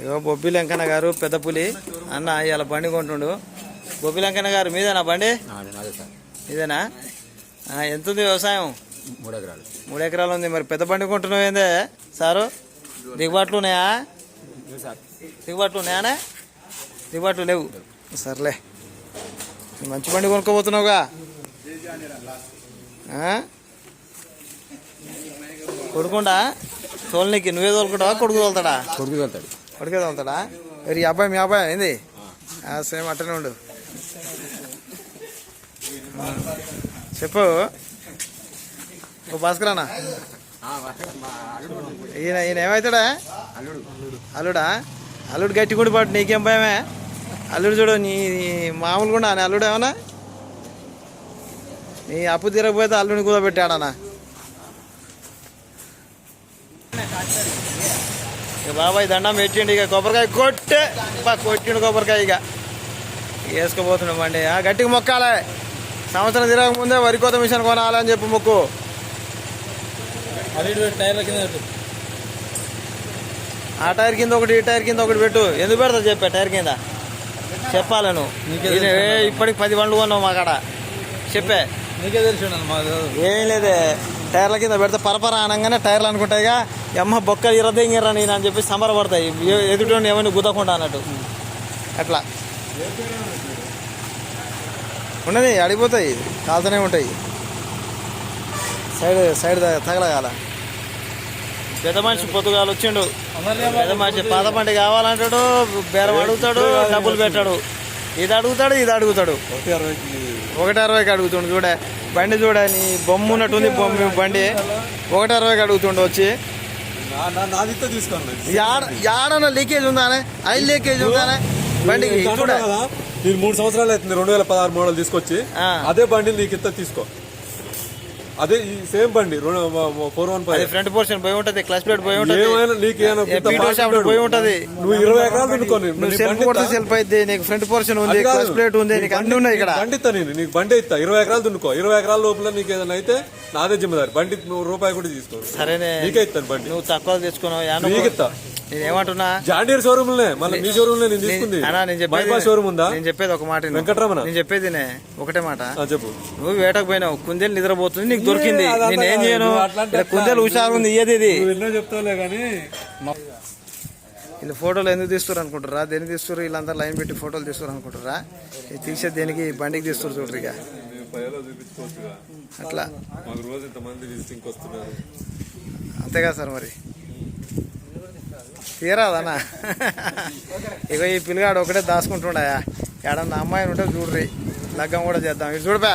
ఇగో బొబ్బి వెంకన్న గారు పెద్ద పులి. అన్న ఇవాళ బండి కొంటుండు. బొబ్బి వెంకన్న గారు మీదేనా బండి? ఇదేనా ఆ, ఎంత ఉంది వ్యవసాయం మూడు ఎకరాలు మూడు ఎకరాలు ఉంది. మరి పెద్ద బండి కొంటున్నావు ఏందే? సారు దిగుబాట్లు ఉన్నాయా? దిగుబాట్లు ఉన్నాయానే? దిగుబాట్లు లేవు. సర్లే. మంచి బండి కొనుక్కోబోతున్నావుగా? కొడుకుండా? తోలనీకి నువ్వే తోలుకుంటావా? కొడుకు తోలుతాడా? కొడుకు వెళ్తాడు కొడుకే తోలుతాడా మరి ఈ అబ్బాయి మీ అబ్బాయి ఏంది? ఆ, సేమ్ అట్టనే ఉండు. చెప్పు. ఓ భాస్కరానా అన్న. ఈయన ఈయన ఏమవుతాడా అల్లుడు? అల్లుడా అల్లుడు గట్టి కూడా పాటు నీకేం భయమే? అల్లుడు చూడు నీ మామూలు కూడా అల్లుడు ఏమన్నా? నీ అప్పు తీరకపోతే అల్లుడిని కూదబెట్టాడనా ఇక బాబాయ్ దండం పెట్టిండు ఇక కొబ్బరికాయ కొట్టే. బా కొట్టిండు కొబ్బరికాయ ఇక. వేసుకోబోతున్నాం అండి ఆ, గట్టిగా మొక్కాలే. సంవత్సరం తిరగక ముందే వరి కోత మిషన్ కొనాలని చెప్పి మొక్కు. ఆ టైర్ కింద ఒకటి ఈ టైర్ కింద ఒకటి పెట్టు. ఎందుకు పెడతా చెప్పా టైర్ కింద? చెప్పాలను ఈయన, ఏ, ఇప్పటికి పది బండ్లు కొన్నావు మా కాడ. చెప్పే. నీకే తెలిసి ఏం లేదే. టైర్ల కింద పెడితే పరపర అనగానే టైర్లు అనుకుంటాయిగా ఎమ్మ బొక్క ఇరదింగిరా నేను అని చెప్పి సంబరపడతాయి. ఎదుటి ఏమైనా గుద్దకుండా అన్నట్టు. అట్లా. ఉన్నది అడిగిపోతాయి. కాలుతూనే ఉంటాయి. సైడ్ సైడ్ తగలగాల. పెద్ద మనిషి పొద్దుగాలు వచ్చిండు. పెద్ద మనిషి పాత పంట కావాలంటాడు బేరం అడుగుతాడు డబ్బులు పెట్టాడు. ఇది అడుగుతాడు ఇది అడుగుతాడు. ఒకటి అరవైకి ఒకటి అరవైకి అడుగుతుండు చూడే. బండి చూడే నీ బొమ్మ ఉన్నట్టుంది బొమ్మ బండి. ఒకటి అరవైకి అడుగుతుండు వచ్చి. నాదితో తీసుకోండి. యాడ యాడన లీకేజ్ ఉందానే? ఆయిల్ లీకేజ్ ఉందానే? బండికి చూడే. నేను మూడు సంవత్సరాలు అవుతుంది రెండు వేల పదహారు మోడల్ తీసుకొచ్చి. అదే బండి నీకు ఇంత తీసుకో. అదే ఈ సేమ్ బండి four one five. Front portion పోయి ఉంటది క్లచ్ ప్లేట్ పోయి ఉంటది. ఏమైనా. పోయి ఉంటది. నువ్వు ఇరవై ఎకరాలు నువ్వు సెల్ఫ్ కొడితే సెల్ఫ్ అయితే నీకు ఫ్రంట్ పోర్షన్ ఉంది క్లచ్ ప్లేట్ ఉంది నీకు అన్ని ఉన్నాయి ఇక్కడ. బండి ఇస్తా నేను నీకు బండి ఇస్తా ఇరవై ఎకరాలు దున్నుకో. ఇరవై ఎకరాల లోపల నీకు ఏదైనా అయితే నాదే జిమ్మదారి బండి నువ్వు రూపాయి కూడా తీసుకో. సరేనే. నీకే ఇస్తాను బండి. నువ్వు తక్కువ తెచ్చుకున్నావు నీకు ఇస్తా. నేను ఏమంటున్నా జాండీర్ షోరూమ్ మళ్ళీ నీ షోరూమ్ నేను తీసుకుంది. అన్నా నేను చెప్పేది షోరూమ్ ఉందా? నేను చెప్పేది ఒక మాట. వెంకటరమణ. నేను చెప్పేది. ఒకటే మాట. చెప్పు. నువ్వు వేటకు పోయినావు కుందేలు నిద్రపోతుంది నీకు దొరికింది. నేను ఏం. చేయను? కుందేలు హుషారు ఉంది ఇయ్యేది ఇది. చెప్తావులే కానీ. వీళ్ళు ఫోటోలు ఎందుకు తీస్తారు అనుకుంటారా దేనికి తీస్తారు వీళ్ళంతా లైన్ పెట్టి ఫోటోలు తీస్తారు అనుకుంటారా ఇది తీసేది దేనికి బండికి తీస్తారు చూడరు ఇక. అట్లా. అంతేగా సార్ మరి. తీరాదన్నా. ఇగో ఈ పిల్లగాడు ఒకటే దాచుకుంటుండయా. ఏడన్నా అమ్మాయిని ఉంటే చూడ్రి లగ్గం కూడా చేద్దాం. ఇది చూడపా